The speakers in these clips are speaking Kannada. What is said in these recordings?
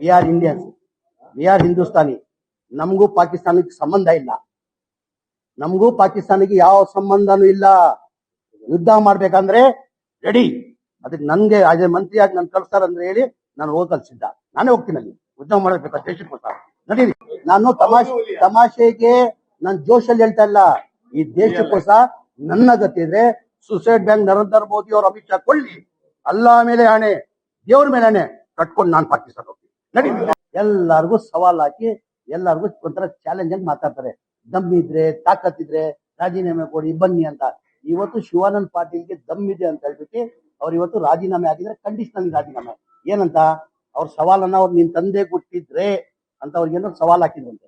We are Indians we are Hindustani ನಮಗೂ ಪಾಕಿಸ್ತಾನಕ್ಕೆ ಸಂಬಂಧ ಇಲ್ಲ. ನಮಗೂ ಪಾಕಿಸ್ತಾನಿಗೆ ಯಾವ ಸಂಬಂಧನೂ ಇಲ್ಲ. ಯುದ್ಧ ಮಾಡ್ಬೇಕಂದ್ರೆ ರೆಡಿ ಅದಕ್ಕೆ ನನ್ಗೆ ಅದೇ ಮಂತ್ರಿಯಾಗಿ ನನ್ ಕಳ್ಸ್ತಾರಂದ್ರೆ ಹೇಳಿ ನಾನು ಹೋಗಿ ಕಲ್ಸಿದ್ದ ನಾನೇ ಹೋಗ್ತೀನಿ ಅಲ್ಲಿ. ಯುದ್ಧ ಮಾಡಬೇಕು ದೇಶಕ್ಕೋಸ್ಕರ ನಡೀರಿ. ನಾನು ತಮಾಷೆ, ತಮಾಷೆಗೆ ನಾನು ಜೋಶಲ್ಲಿ ಹೇಳ್ತಾ ಇಲ್ಲ. ಈ ದೇಶಕ್ಕೋಸ್ಕರ ನನ್ನ ಗತಿ ಇದ್ರೆ ಸುಸೈಡ್ ಬ್ಯಾಂಕ್ ನರೇಂದ್ರ ಮೋದಿ ಅವ್ರ ಅಮಿತ್ ಶಾ ಕೊಳ್ಳಿ ಅಲ್ಲ ಮೇಲೆ ಹಣೆ ದೇವ್ರ ಮೇಲೆ ಹಣೆ ಕಟ್ಕೊಂಡು ನಾನು ಪಾಕಿಸ್ತಾನ ನಡಿ ಎಲ್ಲಾರ್ಗು ಸವಾಲ್ ಹಾಕಿ ಎಲ್ಲಾರ್ಗು ಒಂಥರ ಚಾಲೆಂಜ್ ಮಾತಾಡ್ತಾರೆ. ದಮ್ ಇದ್ರೆ ತಾಕತ್ತಿದ್ರೆ ರಾಜೀನಾಮೆ ಕೊಡಿ, ಬನ್ನಿ ಅಂತ. ಇವತ್ತು ಶಿವಾನಂದ್ ಪಾಟೀಲ್ಗೆ ದಮ್ ಇದೆ ಅಂತ ಹೇಳ್ಬಿಟ್ಟು ಅವ್ರು ಇವತ್ತು ರಾಜೀನಾಮೆ ಹಾಕಿದ್ರೆ ಕಂಡೀಷನಲ್ ರಾಜೀನಾಮೆ. ಏನಂತ? ಅವ್ರ ಸವಾಲನ್ನ ಅವ್ರು ನಿನ್ ತಂದೆ ಹುಟ್ಟಿದ್ರೆ ಅಂತ ಅವ್ರಿಗೇನೋ ಸವಾಲ್ ಹಾಕಿದ್ರಂತೆ.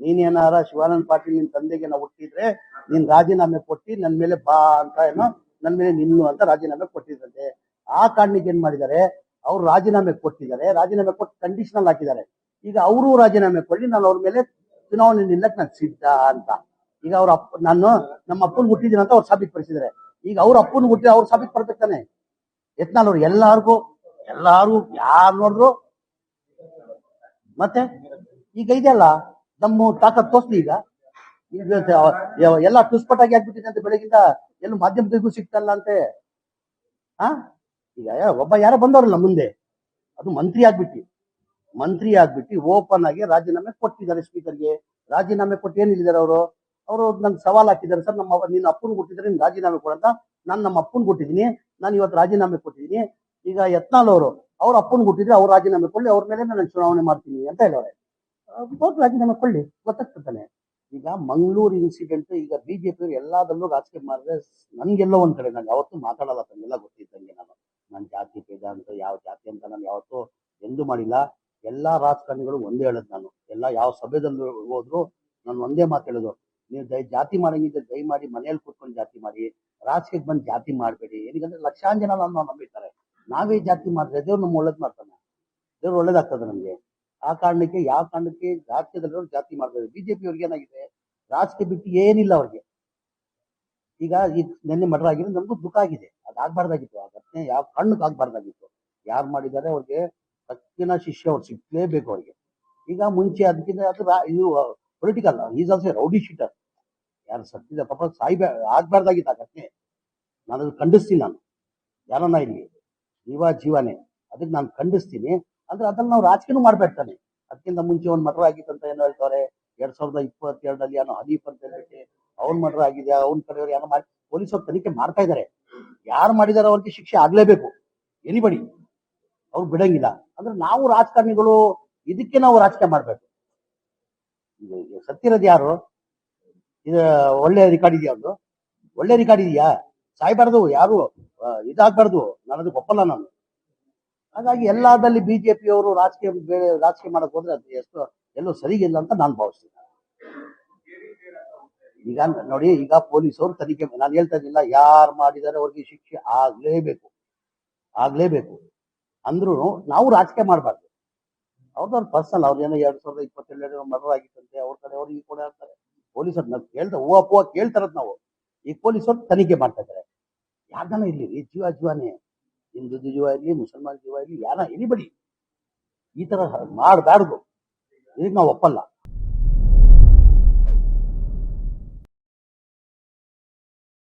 ನೀನೇನಾರ ಶಿವಾನಂದ್ ಪಾಟೀಲ್ ನಿನ್ ತಂದೆಗೆ ನಾವು ಹುಟ್ಟಿದ್ರೆ ನೀನ್ ರಾಜೀನಾಮೆ ಕೊಟ್ಟಿ ನನ್ ಮೇಲೆ ಬಾ ಅಂತ ಏನೋ, ನನ್ ಮೇಲೆ ನಿನ್ನು ಅಂತ ರಾಜೀನಾಮೆ ಕೊಟ್ಟಿದ್ರಂತೆ. ಆ ಕಾರಣಕ್ಕೆ ಏನ್ ಮಾಡಿದ್ದಾರೆ? ಅವ್ರು ರಾಜೀನಾಮೆ ಕೊಟ್ಟಿದ್ದಾರೆ, ರಾಜೀನಾಮೆ ಕೊಟ್ಟು ಕಂಡೀಷನಲ್ ಹಾಕಿದ್ದಾರೆ. ಈಗ ಅವರು ರಾಜೀನಾಮೆ ಕೊಡಿ ನಾನು ಅವ್ರ ಮೇಲೆ ಚುನಾವಣೆ ನಿಲ್ಲಕ್ಕೆ ನಾನು ಸಿದ್ಧ ಅಂತ. ಈಗ ಅವ್ರ ಅಪ್ಪ, ನಾನು ನಮ್ಮ ಅಪ್ಪನ್ ಹುಟ್ಟಿದ್ದೀನಿ ಅಂತ ಅವ್ರು ಸಾಬೀತುಪಡಿಸಿದ್ದಾರೆ ಈಗ ಅವ್ರ ಅಪ್ಪನ್ ಹುಟ್ಟಿ ಅವ್ರು ಸಾಬೀತು ತಾನೆ? ಎತ್ನಾಲ್ ಅವ್ರು ಎಲ್ಲಾರ್ಗು ಎಲ್ಲಾರು ಯಾರು ನೋಡಿದ್ರು ಮತ್ತೆ ಈಗ ಇದೆಯಲ್ಲ ನಮ್ಮ ತಾಕತ್ ತೋರ್ಸ್ಲಿ ಈಗ. ಎಲ್ಲ ಟುಸ್ಪಟಾಗಿ ಆಗ್ಬಿಟ್ಟಿದೆ ಅಂತ ಬೆಳಗಿಂದ ಎಲ್ಲ ಮಾಧ್ಯಮದಿಗೂ ಸಿಗ್ತಲ್ಲ ಅಂತೆ. ಆ? ಈಗ ಒಬ್ಬ ಯಾರೋ ಬಂದವ್ರಲ್ಲ ಮುಂದೆ, ಅದು ಮಂತ್ರಿ ಆಗ್ಬಿಟ್ಟು. ಮಂತ್ರಿ ಆಗ್ಬಿಟ್ಟು ಓಪನ್ ಆಗಿ ರಾಜೀನಾಮೆ ಕೊಟ್ಟಿದ್ದಾರೆ ಸ್ಪೀಕರ್ಗೆ. ರಾಜೀನಾಮೆ ಕೊಟ್ಟು ಏನ್ ಹೇಳಿದಾರೆ ಅವರು? ಅವರು ನಂಗೆ ಸವಾಲ್ ಹಾಕಿದ್ದಾರೆ ಸರ್, ನಮ್ಮ ನಿನ್ನ ಅಪ್ಪನ ಕೊಟ್ಟಿದ್ದಾರೆ, ನೀನು ರಾಜೀನಾಮೆ ಕೊಡಂತ ನಾನು ನಮ್ಮ ಅಪ್ಪನ್ ಕೊಟ್ಟಿದ್ದೀನಿ, ನಾನು ಇವತ್ತು ರಾಜೀನಾಮೆ ಕೊಟ್ಟಿದ್ದೀನಿ. ಈಗ ಯತ್ನಾಲ್ ಅವರು, ಅವ್ರ ಅಪ್ಪನ್ ಕೊಟ್ಟಿದ್ರೆ ಅವ್ರು ರಾಜೀನಾಮೆ ಕೊಡ್ಲಿ, ಅವ್ರ ಮೇಲೆ ನಾನು ಚುನಾವಣೆ ಮಾಡ್ತೀನಿ ಅಂತ ಹೇಳೋರೆ. ಅವ್ರು ರಾಜೀನಾಮೆ ಕೊಡ್ಲಿ, ಗೊತ್ತಾಗ್ತದೆ ಈಗ ಮಂಗಳೂರು ಇನ್ಸಿಡೆಂಟ್ ಈಗ ಬಿಜೆಪಿ ಎಲ್ಲದಲ್ಲೂ ರಾಜಕೀಯ ಮಾಡಿದ್ರೆ ನನ್ಗೆಲ್ಲೋ ಒಂದ್ ಕಡೆ, ನಂಗೆ ಯಾವತ್ತೂ ಮಾತಾಡಲ್ಲ ತಂಗೆಲ್ಲ ಗೊತ್ತಿದ್ದಂಗೆ ನಾನು. ನನ್ನ ಜಾತಿ ಭೇದ ಅಂತ, ಯಾವ ಜಾತಿ ಅಂತ ನಾನು ಯಾವತ್ತೂ ಎಂದೂ ಮಾಡಿಲ್ಲ. ಎಲ್ಲಾ ರಾಜಕಾರಣಿಗಳು ಒಂದೇ ಹೇಳೋದು ನಾನು. ಎಲ್ಲ ಯಾವ ಸಭೆದಲ್ಲಿ ಹೋದ್ರು ನಾನು ಒಂದೇ ಮಾತು ಹೇಳೋದು. ನೀವು ದಯ, ಜಾತಿ ಮಾಡಂಗಿದ್ರೆ ದಯಮಾಡಿ ಮನೆಯಲ್ಲಿ ಕೂತ್ಕೊಂಡು ಜಾತಿ ಮಾಡಿ ರಾಜಕೀಯಕ್ಕೆ ಬಂದು ಜಾತಿ ಮಾಡಬೇಡಿ. ಏನಕ್ಕಂದ್ರೆ ಲಕ್ಷಾಂತರ ಜನ ನಮ್ಮ ನಂಬಿರ್ತಾರೆ. ನಾವೇ ಜಾತಿ ಮಾಡಿದ್ರೆ ದೇವ್ರು ನಮ್ಮ ಒಳ್ಳೇದು ಮಾಡ್ತಾನೆ. ದೇವ್ರು ಒಳ್ಳೇದಾಗ್ತದೆ ನಮ್ಗೆ. ಆ ಕಾರಣಕ್ಕೆ, ಯಾವ ಕಾರಣಕ್ಕೆ ರಾಜಕೀಯದಲ್ಲಿರೋರು ಜಾತಿ ಮಾಡ್ತಾರೆ ಬಿಜೆಪಿ ಅವ್ರಿಗೆ ಏನಾಗಿದೆ? ರಾಜಕೀಯ ಬಿಟ್ಟು ಏನಿಲ್ಲ ಅವ್ರಿಗೆ. ಈಗ ಈ ನೆನ್ನೆ ಮರ್ಡರ್ ಆಗಿರೋ ನಮಗೂ ದುಃಖ ಆಗಿದೆ. ಅದಾಗಬಾರ್ದಾಗಿತ್ತು ಆ ಘಟನೆ ಯಾವ ಕಣ್ಣಕ್ಕೆ ಆಗ್ಬಾರ್ದಾಗಿತ್ತು. ಯಾರು ಮಾಡಿದ್ದಾರೆ ಅವ್ರಿಗೆ ಸಕ್ಕಿನ ಶಿಷ್ಯ ಅವ್ರು ಸಿಗ್ಲೇಬೇಕು ಅವ್ರಿಗೆ. ಈಗ ಮುಂಚೆ ಅದಕ್ಕಿಂತ ಅದು ಇದು political is also rowdy sheeter ಯಾರು ಸತ್ತಿದ ಪಾಪ ಸಾಯ್ಬ ಆಗ್ಬಾರ್ದಾಗಿತ್ತು ಆ ಘಟನೆ. ನಾನು ಅದು ಖಂಡಿಸ್ತೀನಿ ನಾನು. ಯಾರನ್ನ ಇಲ್ಲಿ ಜೀವ ಜೀವನೇ. ಅದಕ್ಕೆ ನಾನು ಖಂಡಿಸ್ತೀನಿ. ಅಂದ್ರೆ ಅದನ್ನ ನಾವು ರಾಜಕೀಯ ಮಾಡ್ಬೇಡ್ತಾನೆ ಅದಕ್ಕಿಂತ ಮುಂಚೆ ಒಂದು ಮರ್ಡರ್ ಆಗಿತ್ತು ಅಂತ ಏನು ಹೇಳ್ತಾರೆ ಎರಡ್ ಸಾವಿರದ ಇಪ್ಪತ್ತೆರಡರಲ್ಲಿ ಏನೋ ಹನೀಫ್ ಅಂತ ಅವ್ನ್ ಮರ್ಡರ್ ಆಗಿದೆ, ಅವ್ನ ಕಡೆಯವ್ರು ಯಾರು ಮಾಡಿ ಪೊಲೀಸರು ತನಿಖೆ ಮಾಡ್ತಾ ಇದ್ದಾರೆ ಯಾರು ಮಾಡಿದಾರ ಅವ್ರಿಗೆ ಶಿಕ್ಷೆ ಆಗ್ಲೇಬೇಕು. ಎನಿಬಡಿ ಅವ್ರು ಬಿಡಂಗಿಲ್ಲ. ಅಂದ್ರೆ ನಾವು ರಾಜಕಾರಣಿಗಳು ಇದಕ್ಕೆ ನಾವು ರಾಜಕೀಯ ಮಾಡ್ಬೇಕು. ಸತ್ತಿರೋದು ಯಾರು? ಇದು ಒಳ್ಳೆ ರೆಕಾರ್ಡ್ ಇದೆಯಾ ಒಂದು ಒಳ್ಳೆ ರೆಕಾರ್ಡ್ ಇದೆಯಾ? ಸಾಯ್ಬಾರ್ದು, ಯಾರು? ಇದಾಗ್ಬಾರ್ದು. ನಾನು ಅದಕ್ಕೆ ಒಪ್ಪಲ್ಲ ನಾನು. ಹಾಗಾಗಿ ಎಲ್ಲಾದಲ್ಲಿ ಬಿಜೆಪಿ ಅವರು ರಾಜಕೀಯ ರಾಜಕೀಯ ಮಾಡಕ್ ಹೋದ್ರೆ ಅದು ಎಷ್ಟು, ಎಲ್ಲೂ ಸರಿಗಿಲ್ಲ ಅಂತ ನಾನು ಭಾವಿಸ್ತೀನಿ. ಈಗ ನೋಡಿ, ಈಗ ಪೊಲೀಸರು ತನಿಖೆ ನಾನು ಹೇಳ್ತಾ ಇದ್ದಿಲ್ಲ ಯಾರು ಮಾಡಿದ್ದಾರೆ ಅವ್ರಿಗೆ ಶಿಕ್ಷೆ ಆಗ್ಲೇಬೇಕು. ಆಗ್ಲೇಬೇಕು. ಅಂದ್ರೂ ನಾವು ರಾಜಕೀಯ ಮಾಡಬಾರ್ದು. ಅವ್ರದ್ದು ಪರ್ಸನಲ್, ಅವ್ರು ಏನೋ ಎರಡ್ ಸಾವಿರದ ಇಪ್ಪತ್ತೆರಡು ಮರ್ಡರ್ ಆಗಿತ್ತಂತೆ, ಅವ್ರ ಕಡೆ ಅವ್ರು ಈ ಕೂಡ ಹೇಳ್ತಾರೆ ಪೊಲೀಸರು ನಾವು ಕೇಳ್ತಾ, ಹೂವ ಪೂವ ಕೇಳ್ತಾರದ್ ನಾವು. ಈ ಪೊಲೀಸರು ತನಿಖೆ ಮಾಡ್ತಾ ಇದ್ದಾರೆ ಯಾರ್ದಾನ ಇರ್ಲಿ ಜೀವ ಜೀವನೇ. ಹಿಂದೂ ಜೀವ ಇರ್ಲಿ, ಮುಸಲ್ಮಾನ್ ಜೀವ ಇರ್ಲಿ, ಯಾರ ಎನಿಬಡಿ ಈ ತರ ಮಾಡಬಾರ್ದು ಇದಕ್ಕೆ ನಾವು ಒಪ್ಪಲ್ಲ.